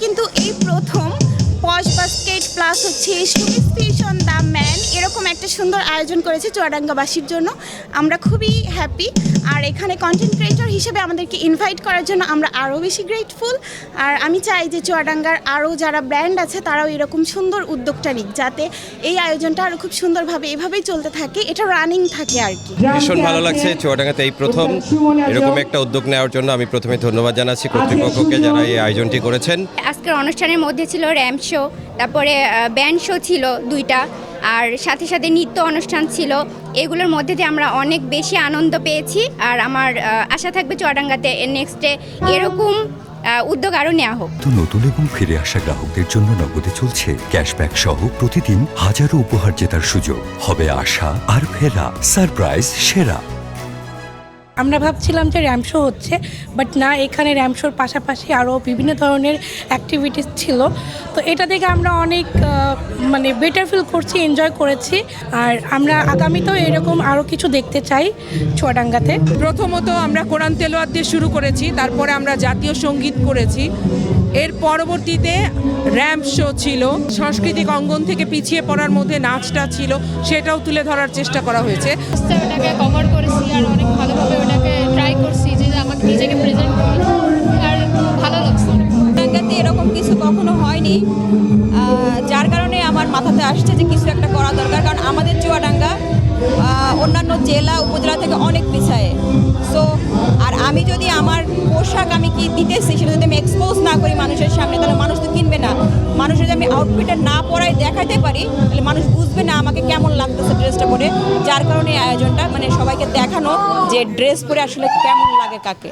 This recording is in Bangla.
কিন্তু এই প্রথম পশ বাস্কেট প্লাস হচ্ছে সুমিস ফিশ অন দ্য ম্যান একটা সুন্দর আয়োজন করেছে চুয়াডাঙ্গাবাসীর জন্য। আমরা খুবই হ্যাপি আর এখানে কন্টেন্ট ক্রিয়েটর হিসেবে আমাদেরকে ইনভাইট করার জন্য আমরা আরও বেশি গ্রেটফুল আর আমি চাই যে চুয়াডাঙ্গার আরও যারা ব্র্যান্ড আছে তারাও এরকম সুন্দর উদ্যোগটা নিক যাতে এই আয়োজনটা আরও খুব সুন্দরভাবে এভাবেই চলতে থাকে। এটা রানিং থাকে আর কি। ভীষণ ভালো লাগছে চুয়াডাঙ্গাতে এই প্রথম। এরকম একটা উদ্যোগ নেওয়ার জন্য আমি প্রথমে ধন্যবাদ জানাচ্ছি কর্তৃপক্ষকে যারা এই আয়োজনটি করেছেন। আজকের অনুষ্ঠানের মধ্যে ছিল র্যাম্প শো তারপরে ব্যান্ড শো ছিল দুইটা। আর সাথে সাথে নৃত্য অনুষ্ঠান ছিল। এগুলোর মধ্যে দিয়ে আমরা অনেক বেশি আনন্দ পেয়েছি। আর আমার আশা থাকবে চুয়াডাঙ্গাতে নেক্সটে এরকম উদ্যোগ আরও নেওয়া হোক। নতুন এবং ফিরে আসা গ্রাহকদের জন্য নগদে চলছে ক্যাশব্যাক সহ প্রতিদিন হাজারো উপহার জেতার সুযোগ। হবে আশা আর ফেরা সারপ্রাইজ সেরা। আমরা ভাবছিলাম যে র্যাম শো হচ্ছে বাট না এখানে র্যাম শোর পাশাপাশি আরও বিভিন্ন ধরনের অ্যাক্টিভিটিস ছিল। তো এটা থেকে আমরা অনেক মানে বেটার ফিল করছি এনজয় করেছি। আর আমরা আগামীতেও এরকম আরও কিছু দেখতে চাই চুয়াডাঙ্গাতে। প্রথমত আমরা কোরআন তেলোয়াত দিয়ে শুরু করেছি তারপরে আমরা জাতীয় সংগীত করেছি। এর পরবর্তীতে র্যাম্প শো ছিল সাংস্কৃতিক অঙ্গন থেকে পিছিয়ে পড়ার মধ্যে নাচটা ছিল সেটাও তুলে ধরার চেষ্টা করা হয়েছে। কভার করেছি আর অনেক ভালোভাবে ওটাকে ট্রাই করছি যে আমাকে নিজেকে প্রেজেন্ট করি আর ভালো লাগছে চুয়াডাঙ্গাতে এরকম কিছু কখনো হয়নি। যার কারণে আমার মাথাতে আসছে যে কিছু একটা করা দরকার। কারণ আমাদের চুয়াডাঙ্গা অন্যান্য জেলা, উপজেলা থেকে অনেক পিছায়। সো আর আমি যদি আমার পোশাক আমি কি দিতেছি, সেটা যদি আমি এক্সপোজ না করি মানুষের সামনে, তাহলে মানুষ যদি আমি আউটফিটটা না পরাই দেখাতে পারি, তাহলে মানুষ বুঝবে না আমাকে কেমন লাগতেছে ড্রেসটা পরে। যার কারণে আয়োজনটা মানে সবাইকে দেখানো যে ড্রেস পরে আসলে কেমন লাগে কাকে।